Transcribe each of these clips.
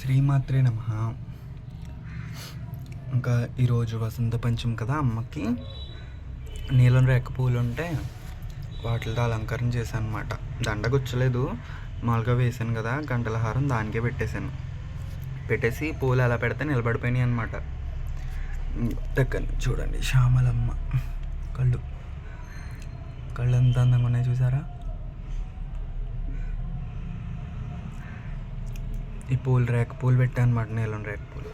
శ్రీమాత్రే నమ. ఇంకా ఈరోజు వసంత పంచం కదా అమ్మకి. నీలం రేఖ పూలు ఉంటే వాటితో అలంకరణ చేశాను అనమాట దండ గుచ్చలేదు మామూలుగా వేసాను కదా గంటల హారం దానికే పెట్టేశాను. పెట్టేసి పూలు ఎలా పెడితే నిలబడిపోయినాయి అనమాట దగ్గర చూడండి శ్యామలమ్మ కళ్ళు. కళ్ళు ఎంత అందంగా ఉన్నాయి చూసారా? ఈ పూలు రేక పూలు పెట్టాను అనమాట నీలం రేక పూలు.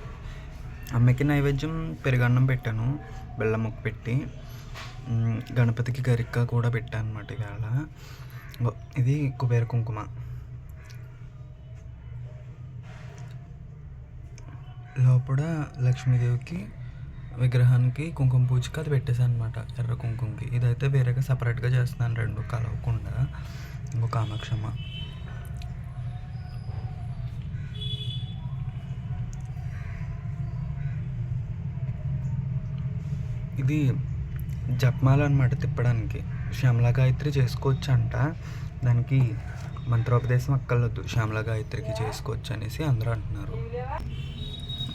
అమ్మకి నైవేద్యం పెరుగన్నం పెట్టాను బెల్లం ముక్క పెట్టి. గణపతికి గరిక్క కూడా పెట్టాను అనమాట ఇవాళ. ఇది కుబేర కుంకుమ. లోపల లక్ష్మీదేవికి విగ్రహానికి కుంకుమ పూజకి అది పెట్టేశాను అనమాట ఎర్ర కుంకుమకి. ఇదైతే వేరేగా సపరేట్గా చేస్తున్నాను రెండు కలవకుండా. ఇంకో కామాక్షమ్మ ఇది జపమాల అనమాట తిప్పడానికి. శ్యామలా గాయత్రి చేసుకోవచ్చు అంట దానికి మంత్రోపదేశం అక్కర్లేదు శ్యామలా గాయత్రికి చేసుకోవచ్చు అనేసి అందరూ అంటున్నారు.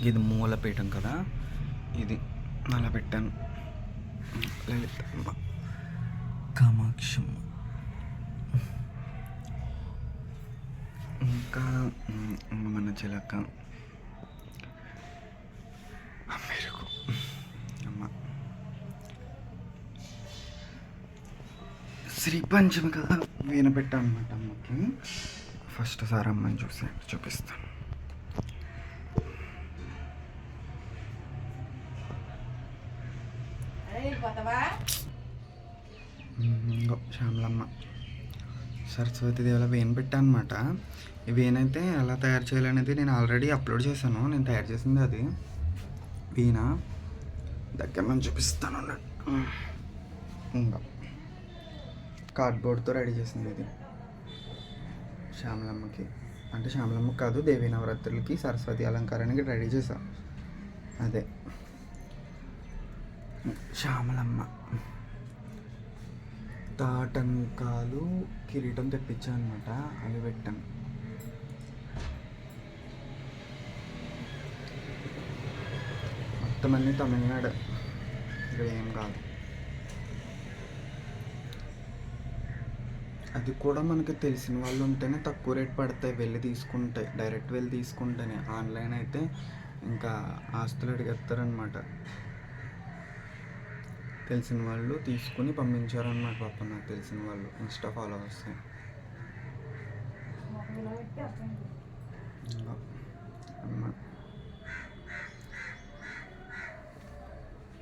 ఇది మూలపీఠం కదా? ఇది అలా పెట్టాను. లలితమ్మ. కామాక్షమ్మ. ఇంకా మన చిలక మెరుగు అమ్మ శ్రీ పంచమి కదా వీణ పెట్టాను అనమాట అమ్మకి ఫస్ట్ సారి అమ్మని చూసి చూపిస్తాను ఇంగో శ్యామలమ్మ. సరస్వతి దేవుల వేణ పెట్టాను అనమాట ఈ అయితే ఎలా తయారు చేయాలనేది నేను ఆల్రెడీ అప్లోడ్ చేశాను. నేను తయారు చేసింది అది. వీణ దగ్గర నుంచి చూపిస్తాను. ఇంకా కార్డ్బోర్డ్తో రెడీ చేసింది ఇది. శ్యామలమ్మకి. అంటే శ్యామలమ్మ కాదు దేవీ నవరాత్రులకి సరస్వతి అలంకారానికి రెడీ చేసా. అదే. శ్యామలమ్మ. తాటంకాలు కిరీటం తెప్పించాను అనమాట అవి పెట్టాను మొత్తం అన్ని తమిళనాడు. ఇక్కడ ఏం కాదు. అది కూడా మనకి తెలిసిన వాళ్ళు ఉంటేనే తక్కువ రేట్ పడతాయి. వెళ్ళి తీసుకుంటే డైరెక్ట్ వెళ్ళి తీసుకుంటేనే. ఆన్లైన్ అయితే ఇంకా ఆస్తులు అడిగేస్తారనమాట తెలిసిన వాళ్ళు తీసుకుని పంపించారనమాట పాప నాకు తెలిసిన వాళ్ళు. ఇన్స్టా ఫాలోవర్స్ ఇంకా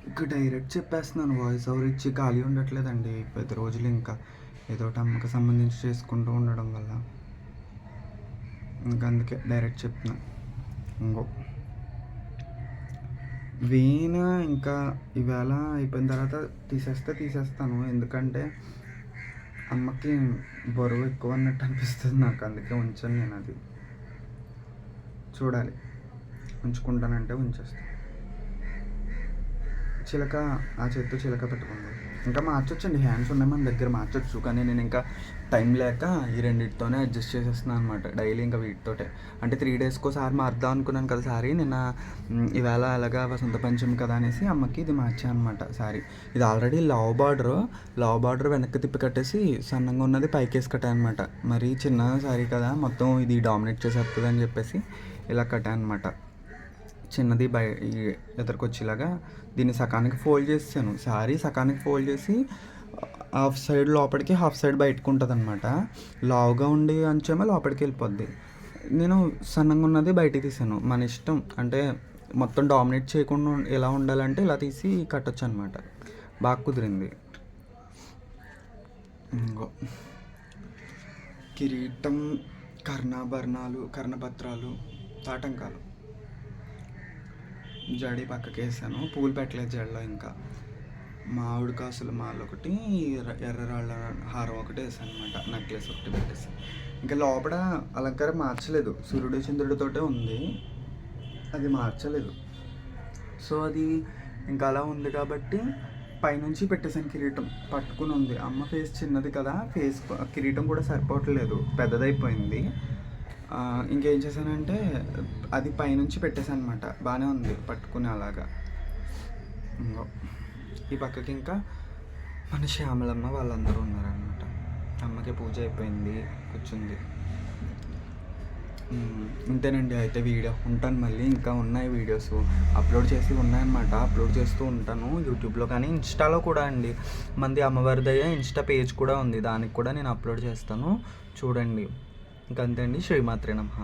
ఇంకా డైరెక్ట్ చెప్పేస్తున్నాను. వాయిస్ ఓవర్ ఇచ్చి ఖాళీ ఉండట్లేదండి. పది రోజులు ఇంకా. ఏదో ఒకటి అమ్మకి సంబంధించి చేసుకుంటూ ఉండడం వల్ల. ఇంకా అందుకే డైరెక్ట్ చెప్తున్నా. ఇంకో. వీణ ఇంకా ఈవేళ అయిపోయిన తర్వాత తీసేస్తే తీసేస్తాను. ఎందుకంటే అమ్మకి బరువు ఎక్కువ అన్నట్టు అనిపిస్తుంది నాకు. అందుకే ఉంచాను నేను అది. చూడాలి. ఉంచుకుంటానంటే ఉంచేస్తాను చిలక ఆ చేతితో చిలక పెట్టుకుంది. ఇంకా మార్చొచ్చండి హ్యాండ్స్ ఉన్నాయి మన దగ్గర మార్చొచ్చు. కానీ నేను ఇంకా టైం లేక ఈ రెండింటితోనే అడ్జస్ట్ చేసేస్తున్నాను అనమాట డైలీ ఇంకా వీటితోటే. అంటే త్రీ డేస్కి ఒకసారి మారుద్దాం అనుకున్నాను కదా సారీ నిన్న ఈవేళ అలాగా వసంత పంచమి కదా అనేసి అమ్మకి ఇది మార్చాను అనమాట సారీ. ఇది ఆల్రెడీ లావ్ బార్డర్ లావ్ బార్డర్ వెనక్కి తిప్పి కట్టేసి సన్నంగా ఉన్నది పైకేసి కట్టాను అనమాట మరి చిన్న సారీ కదా మొత్తం ఇది డామినేట్ చేసేస్తుంది అని చెప్పేసి ఇలా కట్టాను అనమాట చిన్నది బయ ఎదురుకొచ్చేలాగా దీన్ని సకానికి ఫోల్డ్ చేసాను సారీ సకానికి ఫోల్డ్ చేసి హాఫ్ సైడ్ లోపలికి హాఫ్ సైడ్ బయటకు ఉంటుంది అనమాట లావుగా ఉండి అంచేమో లోపలికి వెళ్ళిపోద్ది. నేను సన్నంగా ఉన్నది బయటికి తీసాను. మన ఇష్టం. అంటే మొత్తం డామినేట్ చేయకుండా ఎలా ఉండాలంటే ఇలా తీసి కట్టొచ్చు అనమాట బాగా కుదిరింది. ఇంకో. కిరీటం కర్ణాభరణాలు కర్ణపత్రాలు తాటంకాలు. జడి పక్కకి వేసాను. పూలు పెట్టలేదు జడలో ఇంకా. మామిడి కాసుల మాల ఒకటి ఎర్ర రాళ్ళ హారం ఒకటి వేసాను అనమాట నెక్లెస్ ఒకటి పెట్టేసి. ఇంకా లోపల అలంకారం మార్చలేదు. సూర్యుడు చంద్రుడితోటే ఉంది. అది మార్చలేదు. సో అది ఇంకా అలా ఉంది కాబట్టి పైనుంచి పెట్టేసాను కిరీటం. పట్టుకుని ఉంది. అమ్మ ఫేస్ చిన్నది కదా. ఫేస్ కిరీటం కూడా సరిపోవట్లేదు. పెద్దదైపోయింది. ఇంకేం చేశానంటే అది పైనుంచి పెట్టేశాను అనమాట బాగానే ఉంది పట్టుకుని అలాగా. ఇంకో ఈ పక్కకి ఇంకా మన శ్యామలమ్మ వాళ్ళందరూ ఉన్నారనమాట అమ్మకి పూజ అయిపోయింది కూర్చుంది. ఇంతేనండి అయితే వీడియో ఉంటాను మళ్ళీ. ఇంకా ఉన్నాయి వీడియోస్. అప్లోడ్ చేసి ఉన్నాయన్నమాట. అప్లోడ్ చేస్తూ ఉంటాను యూట్యూబ్లో. కానీ ఇన్స్టాలో కూడా అండి. మంది అమ్మవారి దయ ఇన్స్టా పేజ్ కూడా ఉంది. దానికి కూడా నేను అప్లోడ్ చేస్తాను. చూడండి. ఇంకంతే అండి శ్రీమాత్రే నమః